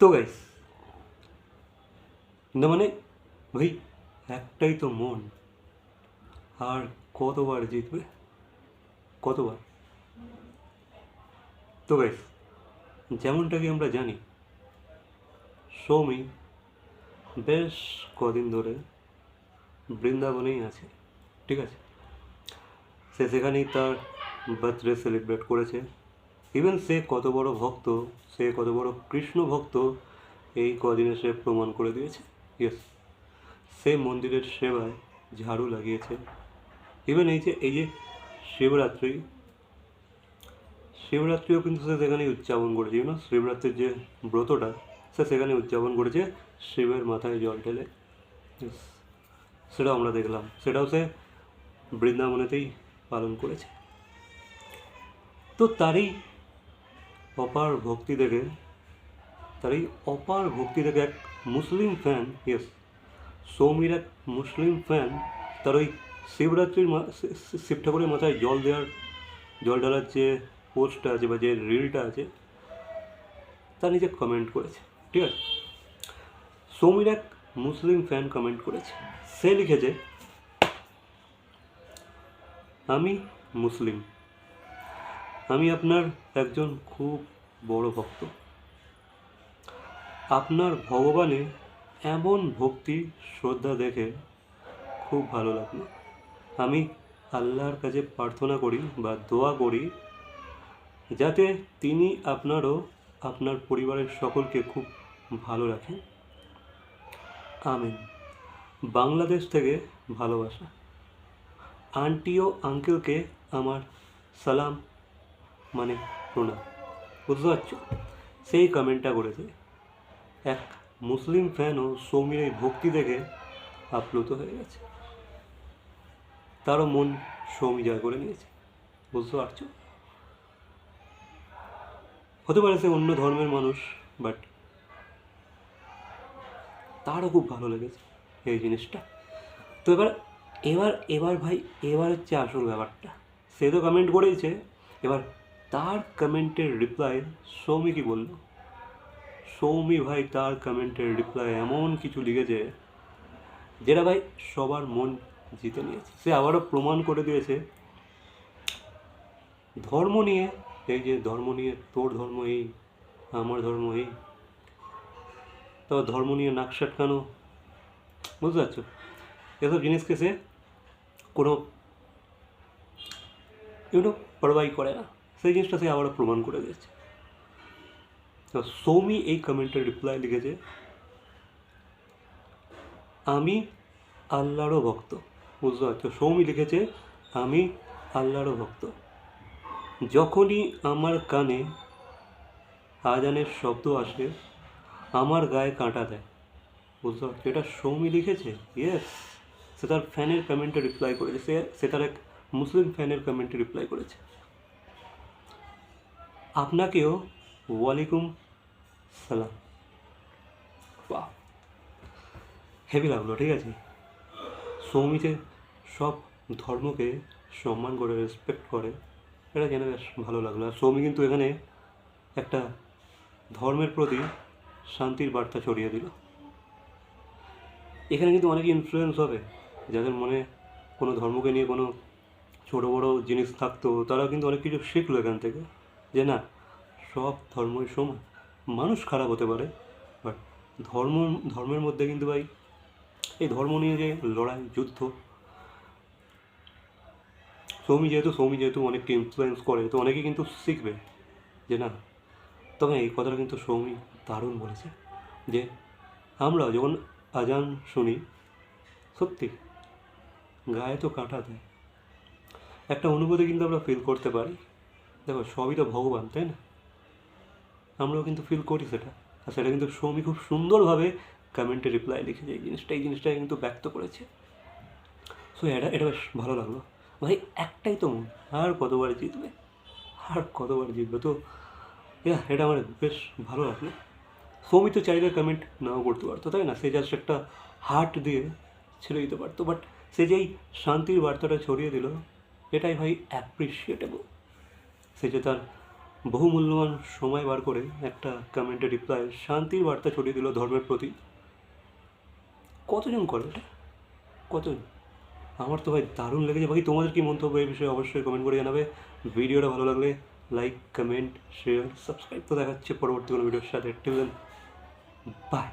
তো গাইস না মানে ভাই একটাই তো মন আর কতবার জিতবে কতবার তো গাইস যেমনটা কি আমরা জানি সৌমি বেশ কদিন ধরে বৃন্দাবনেই আছে ঠিক আছে সে সেখানেই তার বার্থডে সেলিব্রেট করেছে ইভেন সে কত বড় ভক্ত, সে কত বড় কৃষ্ণ ভক্ত, এই কদিনে সে প্রমাণ করে দিয়েছে। ইয়েস সে মন্দিরের সেবায় ঝাড়ু লাগিয়েছে। ইভেন এই যে এই যে শিবরাত্রি, শিবরাত্রিও কিন্তু সে সেখানেই উদযাপন করেছে। ইউনো শিবরাত্রির যে ব্রতটা, সে সেখানে উদযাপন করেছে শিবের মাথায় জল ঢেলে। সেটাও আমরা দেখলাম। সেটাও সে বৃন্দাবনেতেই পালন করেছে। তো তারই অপার ভক্তি দেখে তার এই অপার ভক্তি দেখে এক মুসলিম ফ্যান ইয়েস সৌমির এক মুসলিম ফ্যান তার ওই শিবরাত্রির শিব ঠাকুরের মাথায় জল দেওয়ার, জল ঢালার যে পোস্টটা আছে বা যে রিলটা আছে তার নিজে কমেন্ট করেছে, ঠিক আছে? সৌমির এক মুসলিম ফ্যান কমেন্ট করেছে, সে লিখেছে, আমি মুসলিম। আমি আপনার একজন খুব বড় ভক্ত। আপনার ভগবানে এমন ভক্তি, শ্রদ্ধা দেখে খুব ভালো লাগল। আমি আল্লাহর কাছে প্রার্থনা করি বা দোয়া করি যাতে তিনি আপনারও, আপনার পরিবারের সকলকে খুব ভালো রাখেন। আমিন। বাংলাদেশ থেকে ভালোবাসা। আন্টি ও আঙ্কেলকে আমার সালাম মানে প্রণাম। বুঝতে পারছ? সেই কমেন্টটা করেছে। এক মুসলিম ফ্যানও সৌমির এই ভক্তি দেখে আপ্লুত হয়ে গেছে। তারও মন সৌমি জয় করে নিয়েছে। বুঝতে পারছ? হতে পারে সে অন্য ধর্মের মানুষ বাট তারও খুব ভালো লেগেছে এই জিনিসটা। তো এবার এবার এবার ভাই, এবার হচ্ছে আসল ব্যাপারটা। সে তো কমেন্ট করেইছে, এবার তার কমেন্টের রিপ্লাই সৌমি কি বলল? সৌমি ভাই তার কমেন্টের রিপ্লাই এমন কিছু লিখেছে, যেটা ভাই সবার মন জিতে নিয়েছে। সে আবারও প্রমাণ করে দিয়েছে, ধর্ম নিয়ে, এই যে ধর্ম নিয়ে, তোর ধর্ম এই, আমার ধর্ম এই, তো ধর্ম নিয়ে নাক সাটকানো, বুঝতে পারছ? এসব জিনিসকে সে কোনো ইউনো পরবাই করে না। সেই জিনিসটা সে আবারও প্রমাণ করে দিয়েছে। তো সৌমি এই কমেন্টের রিপ্লাই লিখেছে, আমি আল্লাহরও ভক্ত। বুঝতে পারছ? সৌমি লিখেছে, আমি আল্লাহরও ভক্ত। যখনই আমার কানে আজানের শব্দ আসে, আমার গায়ে কাঁটা দেয়। বুঝতে পারছ? এটা সৌমি লিখেছে? ইয়েস সে তার ফ্যানের কমেন্টে রিপ্লাই করেছে। সে তার এক মুসলিম ফ্যানের কমেন্টে রিপ্লাই করেছে। আপনাকেও ওয়ালাইকুম সালাম। বাহ। হেভি লাগল, ঠিক আছে? সৌমিতে সব ধর্মকে সম্মান করে রেসপেক্ট করে, এটা জেনে বেশ ভালো লাগল। আর সৌমি কিন্তু এখানে একটা ধর্মের প্রতি শান্তির বার্তা ছড়িয়ে দিল। এখানে কিন্তু অনেকে ইনফ্লুয়েন্স হবে, যাদের মনে কোনো ধর্মকে নিয়ে কোনো ছোটো বড়ো জিনিস থাকতো তারা কিন্তু অনেক কিছু শিখলো এখান থেকে। যে না, সব ধর্মই সমান। মানুষ খারাপ হতে পারে বাট ধর্ম, ধর্মের মধ্যে কিন্তু ভাই, এই ধর্ম নিয়ে যে লড়াই, যুদ্ধ, সৌমি যেহেতু সৌমি যেহেতু অনেককে ইনফ্লুয়েন্স করে, তো অনেকে কিন্তু শিখবে যে না, তবে এই কথাটা কিন্তু সৌমি দারুণ বলেছে যে আমরা যখন আজান শুনি, সত্যি গায়ে তো কাঁটা দেয়। একটা অনুভূতি কিন্তু আমরা ফিল করতে পারি। দেখো, সবই তো ভগবান, তাই না? আমরাও কিন্তু ফিল করি সেটা। আর সেটা কিন্তু সৌমি খুব সুন্দরভাবে কমেন্টে রিপ্লাই লিখেছে এই জিনিসটা এই জিনিসটা কিন্তু ব্যক্ত করেছে। সো এটা এটা বেশ ভালো লাগল। ভাই, একটাই তো মন, আর কতবার জিতবে? আর কতবার জিতবে? তো এটা আমার বেশ ভালো লাগল। সৌমি তো চাইলে কমেন্ট নাও করতে পারতো, তাই না? সে জাস্ট একটা হার্ট দিয়ে ছেড়ে দিতে পারতো বাট সে যেই শান্তির বার্তাটা ছড়িয়ে দিল, এটাই ভাই অ্যাপ্রিসিয়েটেবল সে যে তার বহু মূল্যবান সময় বার করে একটা কমেন্টে রিপ্লাই শান্তির বার্তা ছড়িয়ে দিল ধর্মের প্রতি। কতজন করে এটা? কতজন? আমার তো ভাই দারুণ লেগেছে। বাকি তোমাদের কি মন্তব্য এই বিষয়ে অবশ্যই কমেন্ট করে জানাবে। ভিডিওটা ভালো লাগলে লাইক কমেন্ট শেয়ার সাবস্ক্রাইব তো দেখাচ্ছে পরবর্তী কোনো ভিডিওর সাথে। Till by